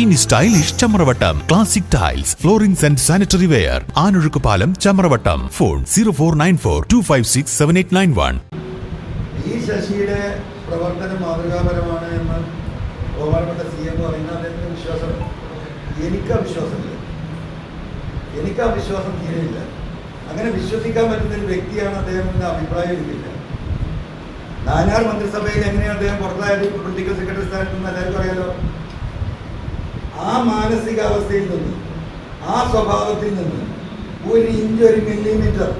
ഇനി stylish Chamravattam. Classic tiles floorings and sanitary ware ആനൊഴുക്ക് പാലം Chamravattam. Phone zero four nine four two five six seven eight nine one ഈ ശശിയുടെ പ്രവർത്തനം മാതൃകാപരമാണ് എന്ന് ഗോപാൽപ്പെട്ട C M പറയുന്ന അദ്ദേഹത്തിന് വിശ്വാസം. എനിക്ക് വിശ്വാസമില്ല. എനിക്ക് ആ വിശ്വാസം തീരെയില്ല. അങ്ങനെ വിശ്വസിക്കാൻ പറ്റുന്ന ഒരു വ്യക്തിയാണ് അദ്ദേഹം അഭിപ്രായം എനിക്കില്ല നാനാർ മന്ത്രിസഭയിൽ എങ്ങനെയാണ് അദ്ദേഹം പുറത്തായത്? പൊളിറ്റിക്കൽ സെക്രട്ടറി സ്ഥാനത്ത് നിന്ന് എല്ലാവർക്കും അറിയാലോ? ആ മാനസികാവസ്ഥയിൽ നിന്ന് ആ സ്വഭാവത്തിൽ നിന്ന് ഒരു ഇഞ്ച് ഒരു മില്ലിമീറ്റർ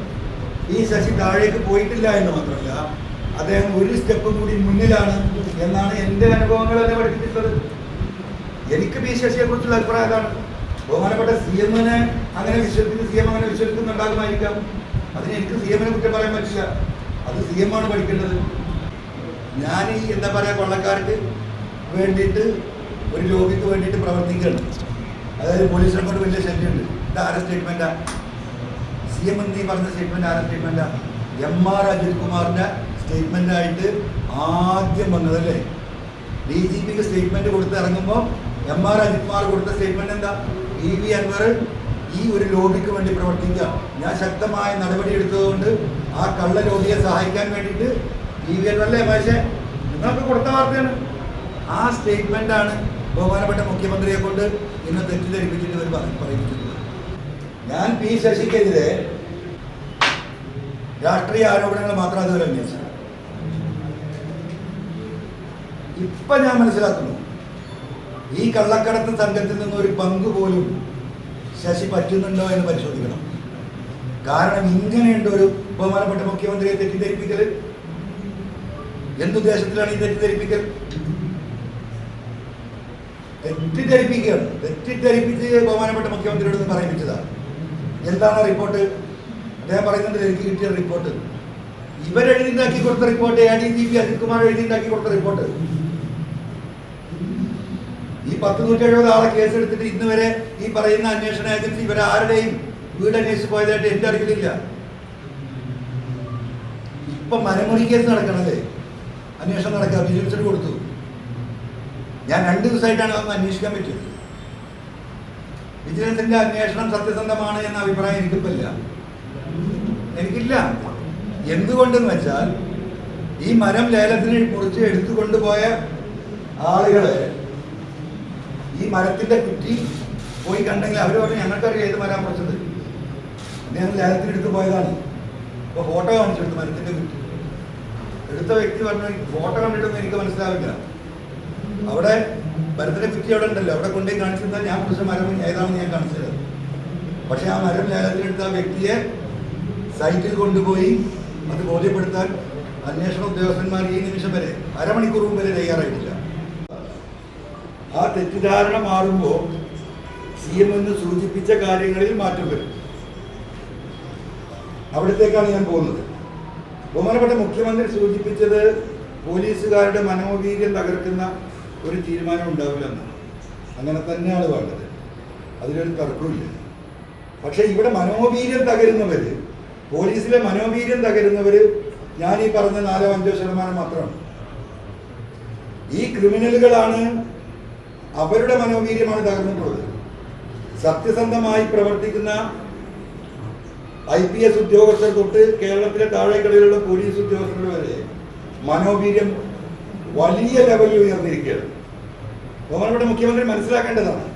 ഈ ശശി താഴേക്ക് പോയിട്ടില്ല എന്ന് മാത്രമല്ല അദ്ദേഹം ഒരു സ്റ്റെപ്പ് കൂടി മുന്നിലാണ് എന്നാണ് എന്റെ അനുഭവങ്ങൾ എന്നെ പഠിപ്പിച്ചിട്ടുള്ളത്. എനിക്ക് പി ശശിയെ കുറിച്ചുള്ള അഭിപ്രായം അതാണ് ബഹുമാനപ്പെട്ട സി എമ്മിനെ അങ്ങനെ വിശ്വസിക്കുന്ന സി എം അങ്ങനെ വിശ്വസിക്കുന്നുണ്ടാകുമായിരിക്കാം. അതിന് എനിക്ക് സി എമ്മിനെ കുറ്റം പറയാൻ പറ്റില്ല. അത് സി എം ആണ് പഠിക്കേണ്ടത്. ഞാൻ ഈ എന്താ പറയുക കൊള്ളക്കാർക്ക് വേണ്ടിയിട്ട് ഒരു ലോബിക്ക് വേണ്ടിയിട്ട് പ്രവർത്തിക്കുകയാണ്. അതായത് പോലീസിനെ കൊണ്ട് വലിയ ശല്യമുണ്ട്. ഇത് ആരെ സ്റ്റേറ്റ്മെന്റാ സി എം എന്തി പറഞ്ഞ സ്റ്റേറ്റ്മെന്റ് ആരെ സ്റ്റേറ്റ്മെന്റാ എം ആർ അജിത് കുമാറിന്റെ സ്റ്റേറ്റ്മെന്റായിട്ട് ആദ്യം വന്നതല്ലേ? ഡി ജി പിക്ക് സ്റ്റേറ്റ്മെന്റ് കൊടുത്ത് ഇറങ്ങുമ്പോൾ എം ആർ അജിത് കുമാർ കൊടുത്ത സ്റ്റേറ്റ്മെന്റ് എന്താ? ഇ വി അൻവർ ഈ ഒരു ലോബിക്ക് വേണ്ടി പ്രവർത്തിക്കുക. ഞാൻ ശക്തമായ നടപടി എടുത്തതുകൊണ്ട് ആ കള്ള ലോബിയെ സഹായിക്കാൻ വേണ്ടിയിട്ട് ഇ വി അൻവറല്ലേ പക്ഷേ നിങ്ങൾക്ക് കൊടുത്ത വാർത്തയാണ്. ആ സ്റ്റേറ്റ്മെന്റ് ആണ് ബഹുമാനപ്പെട്ട മുഖ്യമന്ത്രിയെ കൊണ്ട് ഇന്ന് തെറ്റിദ്ധരിപ്പിച്ചിട്ട് ഇവർ പറ- ഞാൻ പി ശശിക്കെതിരെ രാഷ്ട്രീയ ആരോപണങ്ങൾ മാത്രം അതുവരെ അന്വേഷിച്ചു ഇപ്പൊ ഞാൻ മനസ്സിലാക്കുന്നു. ഈ കള്ളക്കടത്ത് സംഘത്തിൽ നിന്ന് ഒരു പങ്ക് പോലും ശശി പറ്റുന്നുണ്ടോ എന്ന് പരിശോധിക്കണം. കാരണം ഇങ്ങനെയുണ്ട് ഒരു ബഹുമാനപ്പെട്ട മുഖ്യമന്ത്രിയെ തെറ്റിദ്ധരിപ്പിക്കൽ എന്തുദ്ദേശത്തിലാണ് ഈ തെറ്റിദ്ധരിപ്പിക്കൽ? തെറ്റിദ്ധരിപ്പിക്കുകയാണ്. തെറ്റിദ്ധരിപ്പിച്ച് ബഹുമാനപ്പെട്ട മുഖ്യമന്ത്രിയോട് നിന്ന് പറയിപ്പിച്ചതാണ്. എന്താണ് റിപ്പോർട്ട്? അദ്ദേഹം പറയുന്നുണ്ട് എനിക്ക് കിട്ടിയ റിപ്പോർട്ട്. ഇവരെഴുതിണ്ടാക്കി കൊടുത്ത report A D G P Ajith Kumar എഴുതിണ്ടാക്കി കൊടുത്ത റിപ്പോർട്ട്. ഈ പത്ത് നൂറ്റി എഴുപത് ആളെ കേസ് എടുത്തിട്ട് ഇന്ന് വരെ ഈ പറയുന്ന അന്വേഷണ ഏജൻസി ഇവരാരുടെയും വീട് അന്വേഷിച്ച് പോയതായിട്ട് എന്റെ അറിവിലില്ല. ഇപ്പൊ മരമുറി കേസ് നടക്കണല്ലേ? അന്വേഷണം നടക്കുക വിജിലൻസിന് കൊടുത്തു. ഞാൻ രണ്ട് ദിവസമായിട്ടാണ് അതൊന്ന് അന്വേഷിക്കാൻ പറ്റിയത്. വിജിലൻസിന്റെ അന്വേഷണം സത്യസന്ധമാണ് എന്ന അഭിപ്രായം എനിക്കിപ്പില്ല. എനിക്കില്ല. എന്തുകൊണ്ടെന്ന് വെച്ചാൽ ഈ മരം ലേലത്തിന് മുറിച്ച് എടുത്തു കൊണ്ടുപോയ ആളുകളെ ഈ മരത്തിന്റെ കുറ്റി പോയി കണ്ടെങ്കിൽ അവർ പറഞ്ഞു ഞങ്ങൾക്കറിയാം ഏത് മരം മുറിച്ചത്? അദ്ദേഹം ലേലത്തിന് എടുത്തു പോയതാണ്. ഇപ്പൊ ഫോട്ടോ കാണിച്ചെടുത്തു മരത്തിന്റെ കുറ്റി. എടുത്ത വ്യക്തി പറഞ്ഞു ഫോട്ടോ കണ്ടിട്ടൊന്നും എനിക്ക് മനസ്സിലാവില്ല. അവിടെ മരത്തിന്റെ കുറ്റി അവിടെ ഉണ്ടല്ലോ. അവിടെ കൊണ്ടുപോയി കാണിച്ചിരുന്നാൽ ഞാൻ കുറച്ച് മരം ഏതാണെന്ന് ഞാൻ കാണിച്ചത് പക്ഷെ ആ മരം ലേലത്തിലെടുത്ത ആ വ്യക്തിയെ സൈറ്റിൽ കൊണ്ടുപോയി അത് ബോധ്യപ്പെടുത്താൻ അന്വേഷണ ഉദ്യോഗസ്ഥന്മാർ ഈ നിമിഷം വരെ അരമണിക്കൂർ മുമ്പ് വരെ തയ്യാറായിട്ടില്ല. ആ തെറ്റിദ്ധാരണ മാറുമ്പോൾ സി എം എന്ന് സൂചിപ്പിച്ച കാര്യങ്ങളിൽ മാറ്റം വരും. അവിടത്തേക്കാണ് ഞാൻ പോകുന്നത്. ബഹുമാനപ്പെട്ട മുഖ്യമന്ത്രി സൂചിപ്പിച്ചത് പോലീസുകാരുടെ മനോവീര്യം തകർക്കുന്ന ഒരു തീരുമാനം ഉണ്ടാവില്ലെന്ന് അങ്ങനെ തന്നെയാണ് വേണ്ടത്. അതിലൊരു തർക്കമില്ല പക്ഷേ ഇവിടെ മനോവീര്യം തകരുന്നവർ പോലീസിലെ മനോവീര്യം തകരുന്നവർ ഞാൻ ഈ പറഞ്ഞ നാലോ അഞ്ചോ ശതമാനം മാത്രമാണ്. ഈ ക്രിമിനലുകളാണ് അവരുടെ മനോവീര്യമാണ് തകർന്നിട്ടുള്ളത്. സത്യസന്ധമായി പ്രവർത്തിക്കുന്ന ഐ പി എസ് ഉദ്യോഗസ്ഥർ തൊട്ട് കേരളത്തിലെ താഴെക്കടയിലുള്ള പോലീസ് ഉദ്യോഗസ്ഥർ വരെ മനോവീര്യം വലിയ ലെവലിൽ ഉയർന്നിരിക്കുകയാണ്. ബഹുമാനപ്പെട്ട മുഖ്യമന്ത്രി മനസ്സിലാക്കേണ്ടതാണ്.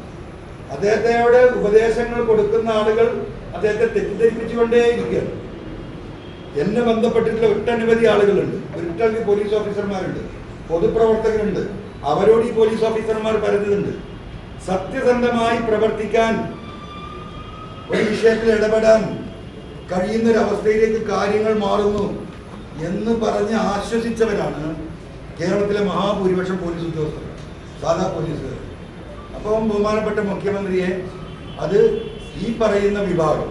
അദ്ദേഹത്തോട് ഉപദേശങ്ങൾ കൊടുക്കുന്ന ആളുകൾ അദ്ദേഹത്തെ തെറ്റിദ്ധരിപ്പിച്ചുകൊണ്ടേയിരിക്കുകയാണ്. എന്നെ ബന്ധപ്പെട്ടിട്ടുള്ള ഒട്ടനവധി ആളുകളുണ്ട്. ഒട്ടനവധി പോലീസ് ഓഫീസർമാരുണ്ട് പൊതുപ്രവർത്തകരുണ്ട്. അവരോട് ഈ പോലീസ് ഓഫീസർമാർ പറയുന്നുണ്ട് സത്യസന്ധമായി പ്രവർത്തിക്കാൻ ഒരു വിഷയത്തിൽ ഇടപെടാൻ കഴിയുന്നൊരവസ്ഥയിലേക്ക് കാര്യങ്ങൾ മാറുന്നു എന്ന് പറഞ്ഞ് ആശ്വസിച്ചവരാണ് കേരളത്തിലെ മഹാഭൂരിപക്ഷം പോലീസ് ഉദ്യോഗസ്ഥർ സാധാ പോലീസുകാർ. അപ്പം ബഹുമാനപ്പെട്ട മുഖ്യമന്ത്രിയെ അത് ഈ പറയുന്ന വിഭാഗം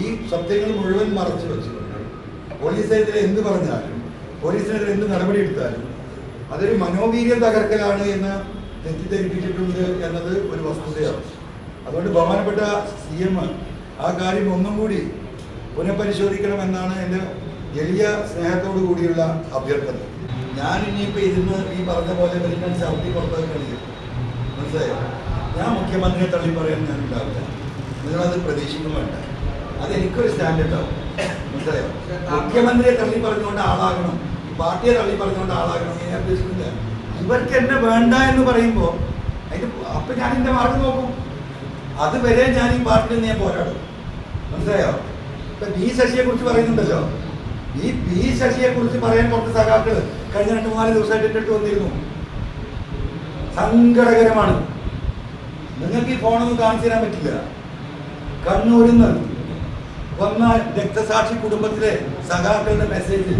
ഈ സത്യങ്ങൾ മുഴുവൻ മറച്ചു വെച്ചുകൊണ്ട് പോലീസിനെതിരെ എന്ത് പറഞ്ഞാലും പോലീസിനെതിരെ എന്ത് നടപടി എടുത്താലും അതൊരു മനോവീര്യം തകർക്കലാണ് എന്ന് തെറ്റിദ്ധരിപ്പിച്ചിട്ടുണ്ട് എന്നത് ഒരു വസ്തുതയാണ്. അതുകൊണ്ട് ബഹുമാനപ്പെട്ട സി എം ആ കാര്യം ഒന്നും കൂടി പുനഃപരിശോധിക്കണമെന്നാണ് എന്റെ എളിയ സ്നേഹത്തോടു കൂടിയുള്ള അഭ്യർത്ഥന. ഞാൻ ഇനിയിപ്പോൾ ഇരുന്ന് ഈ പറഞ്ഞ പോലെ വലിയ ചവിട്ടി പുറത്തേക്ക് കളിക്കും. മനസ്സിലായോ? ഞാൻ മുഖ്യമന്ത്രിയെ തള്ളി പറയാൻ ഞാൻ ഉണ്ടാവില്ല. നിങ്ങളത് പ്രതീക്ഷിക്കും വേണ്ട. അത് എനിക്കൊരു സ്റ്റാൻഡ് ഉണ്ടാവും മനസ്സിലായോ? മുഖ്യമന്ത്രിയെ തള്ളി പറഞ്ഞുകൊണ്ട് ആളാകണം. പാർട്ടിയെ തള്ളി പറഞ്ഞുകൊണ്ട് ആളാകണം ഞാൻ ഉദ്ദേശിക്കുന്നില്ല. ഇവർക്ക് എന്നെ വേണ്ട എന്ന് പറയുമ്പോൾ അതിന് അപ്പൊ ഞാൻ എന്റെ മാർഗം നോക്കും. അതുവരെ ഞാൻ ഈ പാർട്ടിയിൽ നിന്ന് ഞാൻ പോരാടും. മനസ്സിലായോ? ഇപ്പൊ ബി ശശിയെ കുറിച്ച് പറയുന്നുണ്ടല്ലോ. ഈ പി ശശിയെ കുറിച്ച് പറയാൻ കുറച്ച് സഖാക്കൾ കഴിഞ്ഞ രണ്ട് മൂന്നാൽ ദിവസമായിട്ട് ഇട്ടിട്ട് വന്നിരുന്നു. സങ്കടകരമാണ്. നിങ്ങൾക്ക് ഈ ഫോണൊന്നും കാണിച്ചു തരാൻ പറ്റില്ല. കണ്ണൂരിൽ നിന്ന് വന്ന രക്തസാക്ഷി കുടുംബത്തിലെ സഖാക്കളുടെ മെസ്സേജ്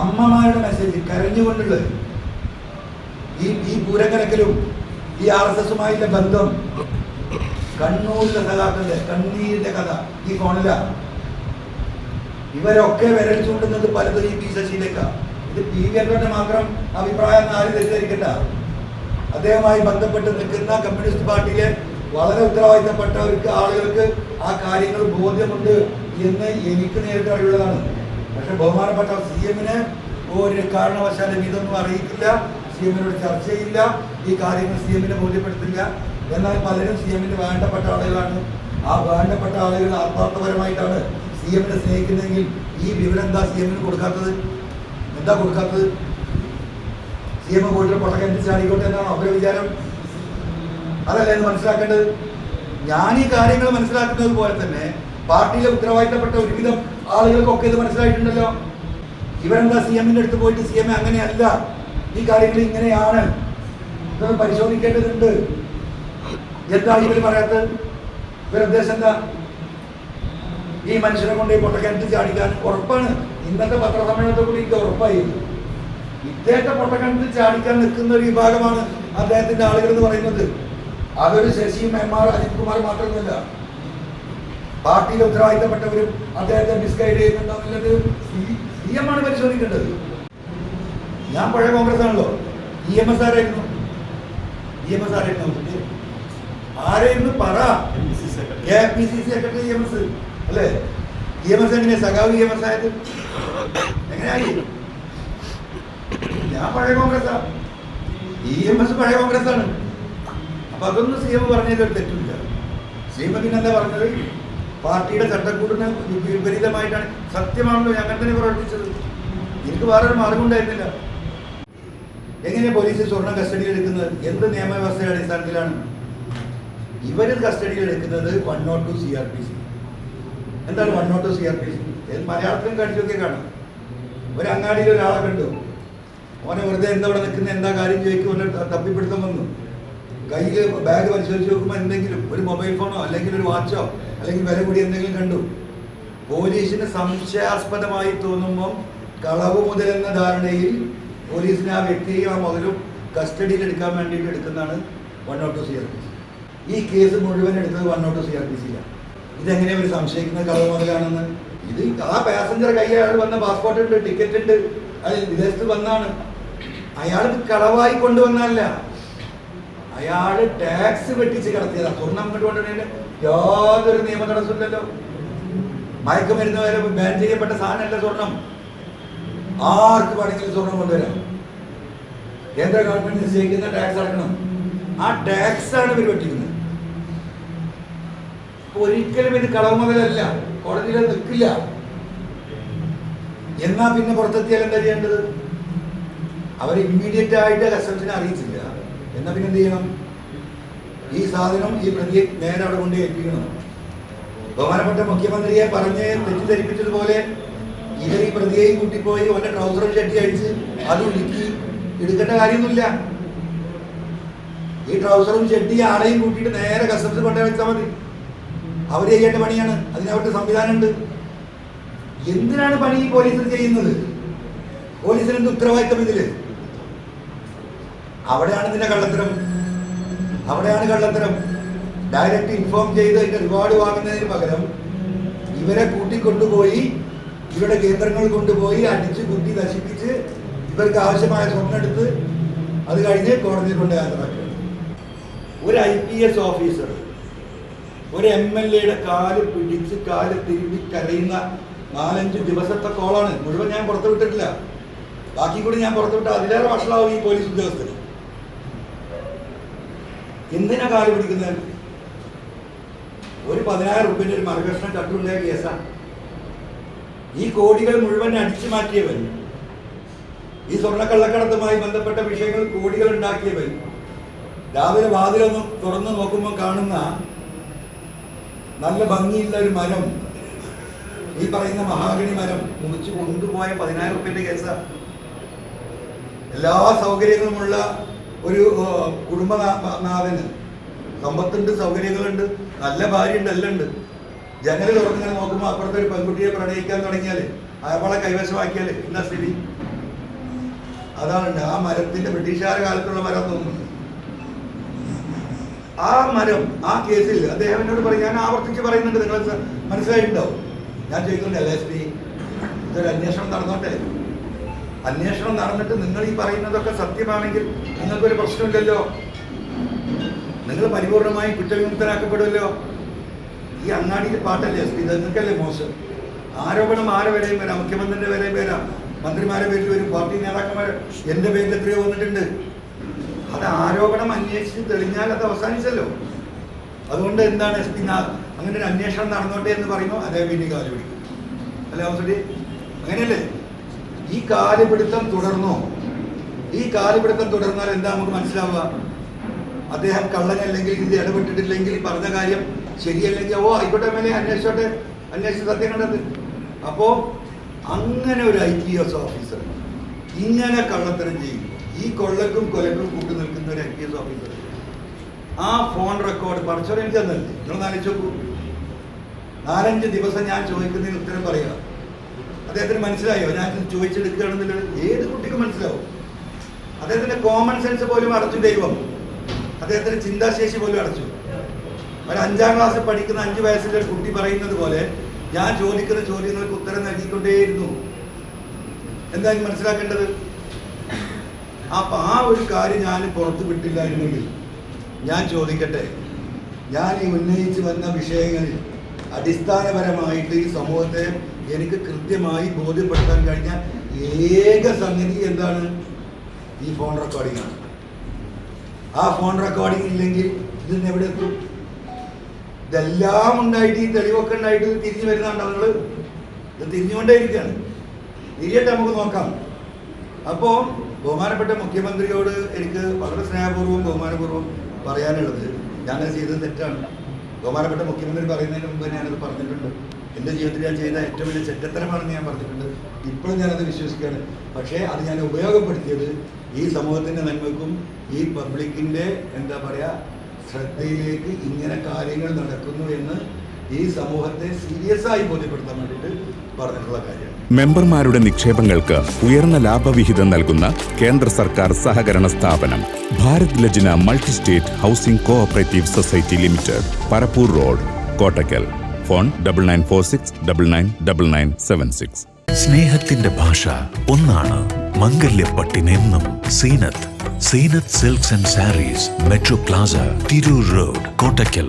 അമ്മമാരുടെ മെസ്സേജ് കരഞ്ഞുകൊണ്ടുള്ളത് ഈ ഈ പൂരക്കലക്കലും ഈ ആർ എസ് എസുമായിട്ടുള്ള ബന്ധം കണ്ണൂരിലെ സഖാക്കളുടെ കണ്ണീരിന്റെ കഥ ഈ ഫോണില ഇവരൊക്കെ വിരൽ ചൂണ്ടുന്നത് പലതും ഈ പി ശശിയിലേക്കാണ് ഇത് പി വി അൻവറിന്റെ മാത്രം അഭിപ്രായം ആരും തെറ്റിദ്ധരിക്കണ്ട. അദ്ദേഹവുമായി ബന്ധപ്പെട്ട് നിൽക്കുന്ന കമ്മ്യൂണിസ്റ്റ് പാർട്ടിയിലെ വളരെ ഉത്തരവാദിത്തപ്പെട്ടവർക്ക് ആളുകൾക്ക് ആ കാര്യങ്ങൾ ബോധ്യമുണ്ട് എന്ന് എനിക്ക് നേരിട്ട് അറിയുള്ളതാണ് പക്ഷെ ബഹുമാനപ്പെട്ട സി എമ്മിന് ഒരു കാരണവശാലും ഇതൊന്നും അറിയിക്കില്ല. സി എമ്മിനോട് ചർച്ച ചെയ്യില്ല ഈ കാര്യങ്ങൾ സി എമ്മിനെ ബോധ്യപ്പെടുത്തില്ല. എന്നാൽ പലരും സി എമ്മിന് വേണ്ടപ്പെട്ട ആളുകളാണ്. ആ വേണ്ടപ്പെട്ട ആളുകൾ ആത്മാർത്ഥപരമായിട്ടാണ് സി എമ്മിനെ സ്നേഹിക്കുന്നതെങ്കിൽ ഈ വിവരം എന്താ സി എമ്മിന് കൊടുക്കാത്തത്? എന്താ കൊടുക്കാത്തത്? സി എം പോയിട്ട് പൊട്ടക്കണ്ടി ചാടിക്കോട്ടെ എന്നാണ് അവരുടെ വിചാരം? അതല്ല എന്ന് മനസ്സിലാക്കേണ്ടത്? ഞാൻ ഈ കാര്യങ്ങൾ മനസ്സിലാക്കുന്നത് പോലെ തന്നെ പാർട്ടിയിലെ ഉത്തരവാദിത്തപ്പെട്ട ഒരുവിധം ആളുകൾക്കൊക്കെ ഇത് മനസ്സിലായിട്ടുണ്ടല്ലോ. ഇവരെന്താ സി എമ്മിന്റെ അടുത്ത് പോയിട്ട് സി എം അങ്ങനെയല്ല? ഈ കാര്യങ്ങൾ ഇങ്ങനെയാണ്. ഇതൊന്ന് പരിശോധിക്കേണ്ടതുണ്ട്. എന്താ ഇവർ പറയാത്തത്? ഇവരുദ്ദേശം എന്താ? ഈ മനുഷ്യനെ കൊണ്ട് ഈ പൊട്ടക്കിണറ്റ് ചാടിക്കാൻ ഉറപ്പാണ്. ഇന്നത്തെ പത്രസമ്മേളനത്തെ കൂടി എനിക്ക് ഉറപ്പായി. ഇദ്ദേഹത്തെ പൊട്ടക്കിണറ്റിൽ ചാടിക്കാൻ നിൽക്കുന്ന ഒരു വിഭാഗമാണ് അദ്ദേഹത്തിന്റെ ആളുകൾ എന്ന് പറയുന്നത്. അതൊരു ശശിയും എം ആർ അജിത് കുമാർ മാത്രമൊന്നുമല്ല പാർട്ടിയിൽ ഉത്തരവാദിത്തപ്പെട്ടവരും അദ്ദേഹത്തെ മിസ്ഗൈഡ് ചെയ്യുന്നുണ്ടോ. എന്നുള്ളത് സി എം ആണ് പരിശോധിക്കേണ്ടത്. ഞാൻ പഴയ കോൺഗ്രസ് ആണല്ലോ. ഇ എം എസ് ആരായിരുന്നു? ഇ എം എസ് ആരായിരുന്നു? ആരായിരുന്നു? പറ. K P C C secretary E M S. അല്ലേ? ഇ എം എസ് എങ്ങനെയാ സഖാവ് ഇ എം എസ് ആയത്? എങ്ങനെയായി? ഞാൻ പഴയ കോൺഗ്രസ്സാ. ഇ എം എസ് പഴയ കോൺഗ്രസ് ആണ് അപ്പൊ അതൊന്നും സി എം പറഞ്ഞതിൽ ഒരു തെറ്റില്ല സി എം പിന്നെ എന്താ പറഞ്ഞത്? പാർട്ടിയുടെ ചട്ടക്കൂടിന് വിപരീതമായിട്ടാണ്. സത്യമാണല്ലോ ഞാൻ തന്നെ പ്രവർത്തിച്ചത്. എനിക്ക് വേറൊരു മാർഗം ഉണ്ടായിരുന്നില്ല. എങ്ങനെ പോലീസ് സ്വർണം കസ്റ്റഡിയിൽ എടുക്കുന്നത്? എന്ത് നിയമവ്യവസ്ഥയുടെ അടിസ്ഥാനത്തിലാണ്? ഇവർ കസ്റ്റഡിയിൽ എടുക്കുന്നത് one note two C R P C. എന്താണ് one note C R P C മലയാളത്തിലും കടിച്ചൊക്കെ കാണാം ഒരു അങ്ങാടിയിൽ ഒരാളെ കണ്ടു. അവനെ വെറുതെ എന്താ അവിടെ നിൽക്കുന്ന എന്താ കാര്യം ചോദിക്കും അവനെ തപ്പിപ്പിടുത്തം വന്നു. കയ്യിൽ ബാഗ് പരിശോധിച്ച് നോക്കുമ്പോൾ എന്തെങ്കിലും ഒരു മൊബൈൽ ഫോണോ അല്ലെങ്കിൽ ഒരു വാച്ചോ അല്ലെങ്കിൽ വില കൂടി എന്തെങ്കിലും കണ്ടു. പോലീസിന് സംശയാസ്പദമായി തോന്നുമ്പോൾ കളവ് എന്ന ധാരണയിൽ പോലീസിന് ആ വ്യക്തിയെ ആ മുതലും കസ്റ്റഡിയിൽ എടുക്കാൻ വേണ്ടിയിട്ട് എടുക്കുന്നതാണ് one note C R P C ഈ കേസ് മുഴുവൻ എടുത്തത് one note C R P സിയിലാണ് ഇതെങ്ങനെ ഒരു സംശയിക്കുന്ന കഥ മുതലാണെന്ന്? ഇത് ആ പാസഞ്ചർ കൈ അയാൾ വന്ന പാസ്പോർട്ട് ഉണ്ട് ടിക്കറ്റ് ഉണ്ട്. അത് വിദേശത്ത് വന്നാണ്. അയാൾ കളവായി കൊണ്ടുവന്നല്ല അയാൾ ടാക്സ് വെട്ടിച്ച് കടത്തിയതാ. സ്വർണം കൊണ്ടുവരുന്നതിന് യാതൊരു നിയമ തടസ്സമില്ലല്ലോ മയക്കുമരുന്ന് വരെ ബാൻ ചെയ്യപ്പെട്ട സാധനമല്ല സ്വർണം ആർക്ക് വേണമെങ്കിലും സ്വർണം കൊണ്ടുവരാം? കേന്ദ്ര ഗവൺമെന്റ് നിശ്ചയിക്കുന്ന ടാക്സ് അടക്കണം. ആ ടാക്സ് ആണ് ഇവർ വെട്ടിക്കുന്നത്. ഒരിക്കലും ഇത് കളവ് മുതലല്ല കോടതിയിൽ നിൽക്കില്ല. എന്നാ പിന്നെ പുറത്തെത്തിയാൽ എന്താ ചെയ്യേണ്ടത്? അവർ ഇമ്മീഡിയറ്റ് ആയിട്ട് കസ്റ്റംസിനെ അറിയിച്ചില്ല. എന്നാ പിന്നെ എന്ത് ചെയ്യണം? ഈ സാധനം ഈ പ്രതിയെ നേരെ അവിടെ കൊണ്ട് ഏൽപ്പിക്കണം. ബഹുമാനപ്പെട്ട മുഖ്യമന്ത്രിയെ പറഞ്ഞ് തെറ്റിദ്ധരിപ്പിച്ചതുപോലെ ഇവർ ഈ പ്രതിയെയും കൂട്ടിപ്പോയി അവന്റെ ട്രൗസറും ചട്ടി അടിച്ച് അത് ഉരുക്കി എടുക്കേണ്ട കാര്യമൊന്നുമില്ല. ഈ ട്രൗസറും ഷെട്ടി ആളെയും കൂട്ടിയിട്ട് നേരെ കസ്റ്റംസ് കൊണ്ടുപോയി വെച്ചാൽ മതി. അവർ ചെയ്യേണ്ട പണിയാണ്. അതിനവരുടെ സംവിധാനമുണ്ട്. എന്തിനാണ് പണി പോലീസിൽ ചെയ്യുന്നത്? പോലീസിന് എന്ത് ഉത്തരവാദിത്തം ഇതിൽ? അവിടെയാണ് ഇതിന്റെ കള്ളത്തരം. അവിടെയാണ് കള്ളത്തരം. ഡയറക്റ്റ് ഇൻഫോം ചെയ്ത് അതിന്റെ റിവാർഡ് വാങ്ങുന്നതിന് പകരം ഇവരെ കൂട്ടിക്കൊണ്ടുപോയി ഇവരുടെ കേന്ദ്രങ്ങൾ കൊണ്ടുപോയി അടിച്ച് കുത്തി നശിപ്പിച്ച് ഇവർക്ക് ആവശ്യമായ സ്വർണം എടുത്ത് അത് കഴിഞ്ഞ് കോടതിയിൽ കൊണ്ട് ഹാജരാക്കുക ഒരു ഐ പി എസ് ഓഫീസർ ഒരു എം എൽ എയുടെ കാൽ പിടിച്ച് കാൽ തിരുമ്പി കരയുന്ന നാലഞ്ച് ദിവസത്തെ കോളാണ്. മുഴുവൻ ഞാൻ പുറത്തുവിട്ടിട്ടില്ല ബാക്കി കൂടി ഞാൻ പുറത്തുവിട്ട അതിലേറെ വഷളാവും ഈ പോലീസ് ഉദ്യോഗസ്ഥന് എന്തിനാ കാൽ പിടിക്കുന്നത്? ഒരു പതിനായിരം റുപ്യന്റെ ഒരു മറുകഷ്ണം കട്ടുണ്ടായ കേസാണ് ഈ കോടികൾ മുഴുവൻ അടിച്ചു മാറ്റിയവൻ ഈ സ്വർണക്കള്ളക്കടത്തുമായി ബന്ധപ്പെട്ട വിഷയങ്ങൾ കോടികൾ ഉണ്ടാക്കിയവൻ രാവിലെ വാതിലൊന്ന് തുറന്നു നോക്കുമ്പോൾ കാണുന്ന നല്ല ഭംഗിയുള്ള ഒരു മരം. ഈ പറയുന്ന മഹാഗണി മരം മുറിച്ച് കൊണ്ടുപോയ പതിനായിരം റുപ്യന്റെ കേസാണ് എല്ലാ സൗകര്യങ്ങളുമുള്ള ഒരു കുടുംബനാഥന് സമ്പത്തുണ്ട് സൗകര്യങ്ങളുണ്ട് നല്ല ഭാര്യയുണ്ട് എല്ലാം ഉണ്ട്. ജനൽ നോക്കുമ്പോൾ അപ്പുറത്തെ ഒരു പെൺകുട്ടിയെ പ്രണയിക്കാൻ തുടങ്ങിയാൽ അയാളെ കൈവശമാക്കിയാൽ എന്താ സ്ഥിതി? അതാണ് ആ മരത്തിന്റെ ബ്രിട്ടീഷുകാരുടെ കാലത്തുള്ള മരം തോന്നുന്നു. ആ മരം ആ കേസിൽ അദ്ദേഹം എന്നോട് പറയും ഞാൻ ആവർത്തിച്ച് പറയുന്നുണ്ട് നിങ്ങൾ മനസ്സിലായിട്ടുണ്ടാവും ഞാൻ ചോദിക്കുന്നുണ്ട് എൽ എസ് പി ഇതൊരു അന്വേഷണം നടന്നോട്ടെ? അന്വേഷണം നടന്നിട്ട് നിങ്ങൾ ഈ പറയുന്നതൊക്കെ സത്യമാണെങ്കിൽ നിങ്ങൾക്കൊരു പ്രശ്നമില്ലല്ലോ? നിങ്ങൾ പരിപൂർണമായി കുറ്റവിമുക്തരാക്കപ്പെടുമല്ലോ? ഈ അങ്ങാടിയിൽ പാട്ടല്ലേ എസ് പി ഇത് നിങ്ങൾക്കല്ലേ മോശം? ആരോപണം ആരെ വരെയും വരാം മുഖ്യമന്ത്രിയുടെ വരെയും വരാം മന്ത്രിമാരെ പേരിൽ വരും പാർട്ടി നേതാക്കന്മാർ എന്റെ പേരിൽ എത്രയോ വന്നിട്ടുണ്ട്. അത് ആരോപണം അന്വേഷിച്ച് തെളിഞ്ഞാൽ അത് അവസാനിച്ചല്ലോ. അതുകൊണ്ട് എന്താണ് എസ് പി അങ്ങനെ ഒരു അന്വേഷണം നടന്നോട്ടെ എന്ന് പറയുമ്പോൾ അതേ പിന്നെ കാൽ പിടിക്കും. അല്ലെ അവസരി അങ്ങനെയല്ലേ? ഈ കാലുപിടുത്തം തുടർന്നോ? ഈ കാലുപിടുത്തം തുടർന്നാൽ എന്താ നമുക്ക് മനസ്സിലാവുക? അദ്ദേഹം കള്ളനല്ലെങ്കിൽ ഇത് ഇടപെട്ടിട്ടില്ലെങ്കിൽ പറഞ്ഞ കാര്യം ശരിയല്ലെങ്കിൽ ഓ ആയിക്കോട്ടെ മേലെ അന്വേഷിച്ചോട്ടെ അന്വേഷിച്ച് സത്യം കണ്ടത് അപ്പോൾ അങ്ങനെ ഒരു ഐ പി എസ് ഓഫീസർ ഇങ്ങനെ കള്ളത്തരം ചെയ്യും ഈ കൊള്ളക്കും കൊലക്കും എസ് ഓഫീസർ ആ ഫോൺ റെക്കോർഡ് പറിച്ചോ എനിക്ക് തന്നല്ലേ നിങ്ങൾ നോക്കൂ. നാലഞ്ച് ദിവസം ഞാൻ ചോദിക്കുന്നതിന് ഉത്തരം പറയുക അദ്ദേഹത്തിന് മനസ്സിലായോ? ഞാൻ ചോദിച്ചെടുക്കുകയാണെന്നുള്ളത് ഏത് കുട്ടിക്കും മനസ്സിലാവും? അദ്ദേഹത്തിന്റെ കോമൺ സെൻസ് പോലും അടച്ചു ദൈവം. അദ്ദേഹത്തിന്റെ ചിന്താശേഷി പോലും അടച്ചു. ഒരു അഞ്ചാം ക്ലാസ്സിൽ പഠിക്കുന്ന അഞ്ച് വയസ്സിലെ കുട്ടി പറയുന്നത് പോലെ ഞാൻ ചോദിക്കുന്ന ചോദ്യങ്ങൾക്ക് ഉത്തരം നൽകിക്കൊണ്ടേയിരുന്നു. എന്താ മനസ്സിലാക്കേണ്ടത്? അപ്പൊ ആ ഒരു കാര്യം ഞാൻ പുറത്തു വിട്ടില്ലായിരുന്നെങ്കിൽ ഞാൻ ചോദിക്കട്ടെ ഞാൻ ഈ ഉന്നയിച്ചു വന്ന വിഷയങ്ങളിൽ അടിസ്ഥാനപരമായിട്ട് ഈ സമൂഹത്തെ എനിക്ക് കൃത്യമായി ബോധ്യപ്പെടുത്താൻ കഴിഞ്ഞ ഏക സംഗതി എന്താണ്? ഈ ഫോൺ റെക്കോർഡിംഗ് ആണ്. ആ ഫോൺ റെക്കോർഡിംഗ് ഇല്ലെങ്കിൽ ഇതിന് എവിടെ എത്തും? ഇതെല്ലാം ഉണ്ടായിട്ട് ഈ തെളിവൊക്കെ ഉണ്ടായിട്ട് തിരിഞ്ഞു വരുന്നുണ്ടോ നിങ്ങൾ? ഇത് തിരിഞ്ഞുകൊണ്ടേയിരിക്കുകയാണ് തിരിയട്ടെ നമുക്ക് നോക്കാം. അപ്പോൾ ബഹുമാനപ്പെട്ട മുഖ്യമന്ത്രിയോട് എനിക്ക് വളരെ സ്നേഹപൂർവം ബഹുമാനപൂർവം പറയാനുള്ളത് ഞാനത് ചെയ്തത് തെറ്റാണ്. ബഹുമാനപ്പെട്ട മുഖ്യമന്ത്രി പറയുന്നതിന് മുമ്പ് ഞാനത് പറഞ്ഞിട്ടുണ്ട്. എന്റെ ജീവിതത്തിൽ ഞാൻ ചെയ്ത ഏറ്റവും വലിയ ചെറ്റത്തരമാണെന്ന് ഞാൻ പറഞ്ഞിട്ടുണ്ട്. ഇപ്പോഴും ഞാനത് വിശ്വസിക്കുകയാണ്. പക്ഷേ അത് ഞാൻ ഉപയോഗപ്പെടുത്തിയത് ഈ സമൂഹത്തിന്റെ നന്മയ്ക്കും ഈ പബ്ലിക്കിന്റെ എന്താ പറയുക ശ്രദ്ധയിലേക്ക് ഇങ്ങനെ കാര്യങ്ങൾ നടക്കുന്നു എന്ന് ഈ സമൂഹത്തെ സീരിയസ് ആയി ബോധ്യപ്പെടുത്താൻ വേണ്ടിയിട്ട് പറഞ്ഞിട്ടുള്ള കാര്യമാണ്. മെമ്പർമാരുടെ നിക്ഷേപങ്ങൾക്ക് ഉയർന്ന ലാഭവിഹിതം നൽകുന്ന കേന്ദ്ര സർക്കാർ സഹകരണ സ്ഥാപനം Bharat Lajna multi state housing cooperative society limited Parappur road Kottakkal phone double nine four six double nine double nine seven six സ്നേഹത്തിന്റെ ഭാഷ ഒന്നാണ് മംഗല്യപ്പട്ടിനെന്നും Zeenath. Zeenath silks and sarees metro plaza Tirur road Kottakkal